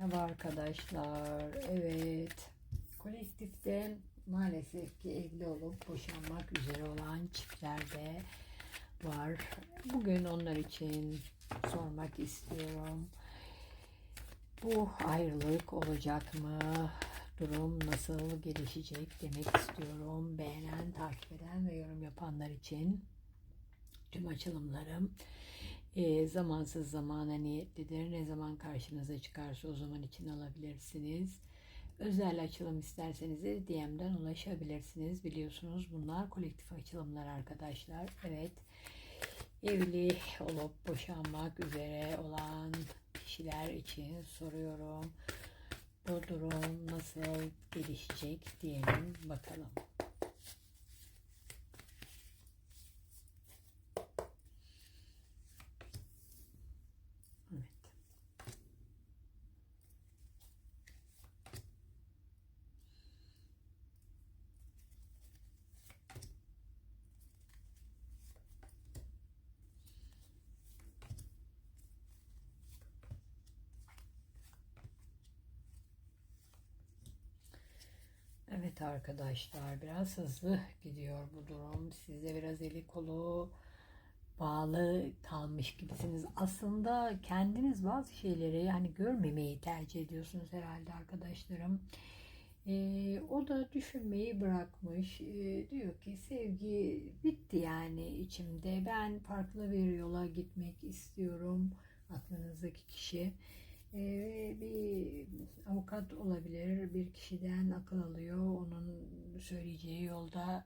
Merhaba arkadaşlar. Evet. Kolektifte maalesef ki evli olup boşanmak üzere olan çiftler de var. Bugün onlar için sormak istiyorum. Bu ayrılık olacak mı? Durum nasıl gelişecek demek istiyorum. Beğenen, takip eden ve yorum yapanlar için tüm açılımlarım e, zamansız zamana niyetlidir. Ne zaman karşınıza çıkarsa o zaman için alabilirsiniz. Özel açılım isterseniz de DM'den ulaşabilirsiniz. Biliyorsunuz bunlar kolektif açılımlar arkadaşlar. Evet. Evli olup boşanmak üzere olan kişiler için soruyorum. Bu durum nasıl gelişecek diyelim bakalım. Evet. Evet arkadaşlar biraz hızlı gidiyor bu durum. Siz de biraz eli kolu bağlı kalmış gibisiniz. Aslında kendiniz bazı şeyleri yani görmemeyi tercih ediyorsunuz herhalde arkadaşlarım. Ee, o da düşünmeyi bırakmış. Ee, diyor ki sevgi bitti yani içimde. Ben farklı bir yola gitmek istiyorum. Aklınızdaki kişi. Ee, bir avukat olabilir. Bir kişiden akıl alıyor. Onun söyleyeceği yolda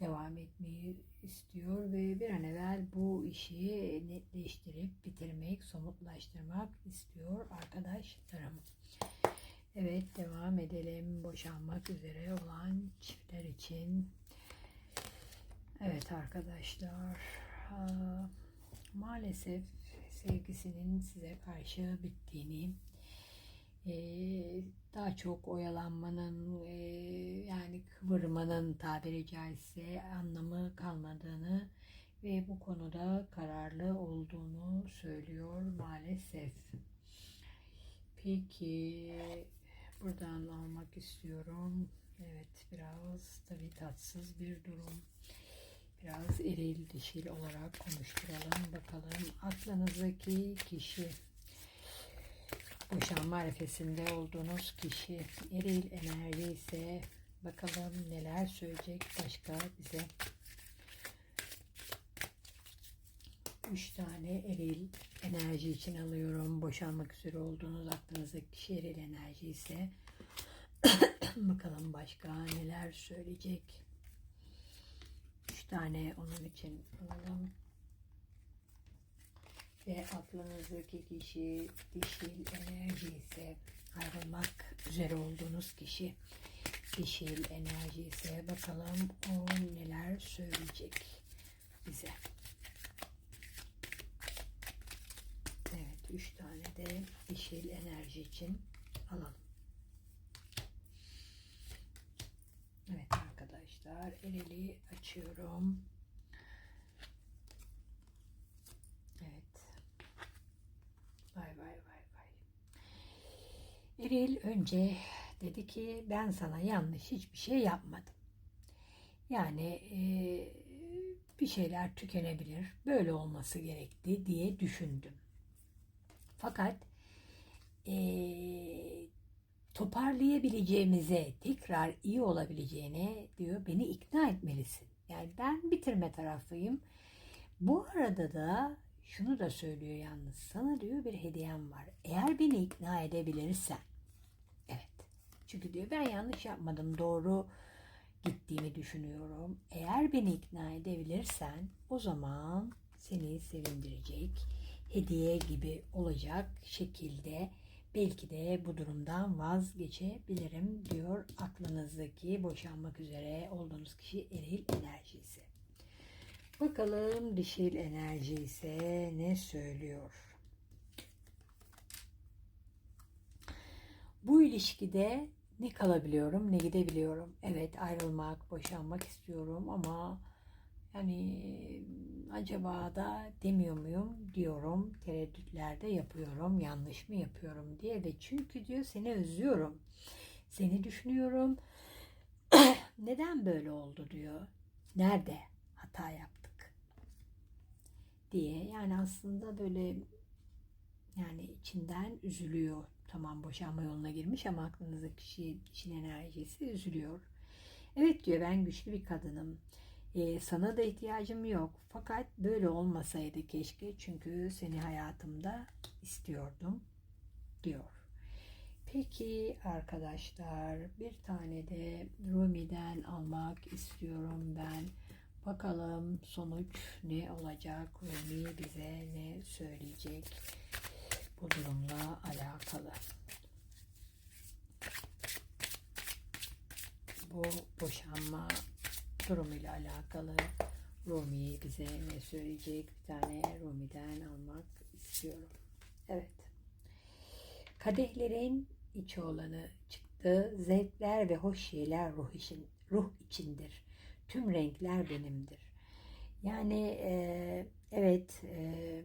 devam etmeyi istiyor ve bir an evvel bu işi netleştirip bitirmek, somutlaştırmak istiyor arkadaşlarım. Evet devam edelim. Boşanmak üzere olan çiftler için. Evet arkadaşlar. aa, Maalesef sevgisinin size karşı bittiğini, daha çok oyalanmanın yani kıvırmanın tabiri caizse anlamı kalmadığını ve bu konuda kararlı olduğunu söylüyor maalesef. Peki buradan almak istiyorum. Evet biraz tabii tatsız bir durum. Biraz eril dişil olarak konuşturalım bakalım. Aklınızdaki kişi boşanma arifesinde olduğunuz kişi eril enerji ise bakalım neler söyleyecek başka bize. Üç tane eril enerji için alıyorum. Boşanmak üzere olduğunuz aklınızdaki kişi eril enerji ise bakalım başka neler söyleyecek. Üç tane onun için alalım. Ve aklınızdaki kişi dişil enerji ise ayrılmak üzere olduğunuz kişi dişil enerji ise bakalım o neler söyleyecek bize. Evet, üç tane de dişil enerji için alalım. Evet arkadaşlar, ereli açıyorum. Eril önce dedi ki ben sana yanlış hiçbir şey yapmadım. Yani e, bir şeyler tükenebilir. Böyle olması gerekti diye düşündüm. Fakat e, toparlayabileceğimize, tekrar iyi olabileceğine diyor beni ikna etmelisin. Yani ben bitirme tarafıyım. Bu arada da şunu da söylüyor yalnız. Sana diyor bir hediyem var. Eğer beni ikna edebilirsen. Çünkü diyor ben yanlış yapmadım. Doğru gittiğimi düşünüyorum. Eğer beni ikna edebilirsen o zaman seni sevindirecek hediye gibi olacak şekilde belki de bu durumdan vazgeçebilirim diyor aklınızdaki boşanmak üzere olduğunuz kişi eril enerjisi. Bakalım dişil enerji ise ne söylüyor? Bu ilişkide ne kalabiliyorum ne gidebiliyorum. Evet ayrılmak, boşanmak istiyorum ama Yani acaba da demiyor muyum diyorum. Tereddütlerde yapıyorum. Yanlış mı yapıyorum diye de çünkü diyor seni özlüyorum. Seni düşünüyorum. Neden böyle oldu diyor. Nerede hata yaptık diye. Yani aslında böyle yani içinden üzülüyor. Tamam boşanma yoluna girmiş ama aklınızdaki kişi, kişinin enerjisi üzülüyor. Evet diyor ben güçlü bir kadınım. Ee, sana da ihtiyacım yok. Fakat böyle olmasaydı keşke çünkü seni hayatımda istiyordum diyor. Peki arkadaşlar bir tane de Rumi'den almak istiyorum ben. Bakalım sonuç ne olacak? Rumi bize ne söyleyecek bu durumla alakalı? Bu boşanma durumuyla alakalı Rumi bize ne söyleyecek? Bir tane Rumi'den almak istiyorum. Evet. Kadehlerin içi olanı çıktı. Zevkler ve hoş şeyler ruh için, ruh içindir. Tüm renkler benimdir. Yani e, evet e,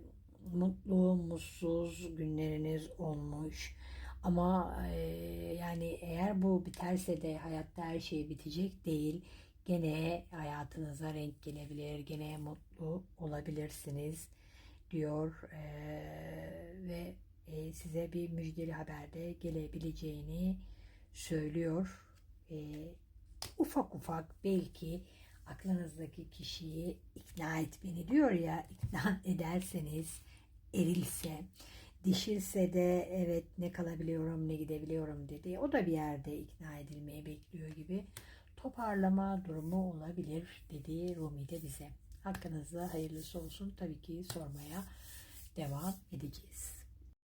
mutlu, mutsuz günleriniz olmuş. Ama e, yani eğer bu biterse de hayatta her şey bitecek değil. Gene hayatınıza renk gelebilir, gene mutlu olabilirsiniz diyor E, ve e, size bir müjdeli haberde gelebileceğini söylüyor. E, ufak ufak belki aklınızdaki kişiyi ikna etmeni diyor ya ikna ederseniz erilse dişilse de evet ne kalabiliyorum ne gidebiliyorum dedi. O da bir yerde ikna edilmeyi bekliyor gibi toparlama durumu olabilir dedi Rumi de bize. Hakkınızda hayırlısı olsun tabii ki sormaya devam edeceğiz.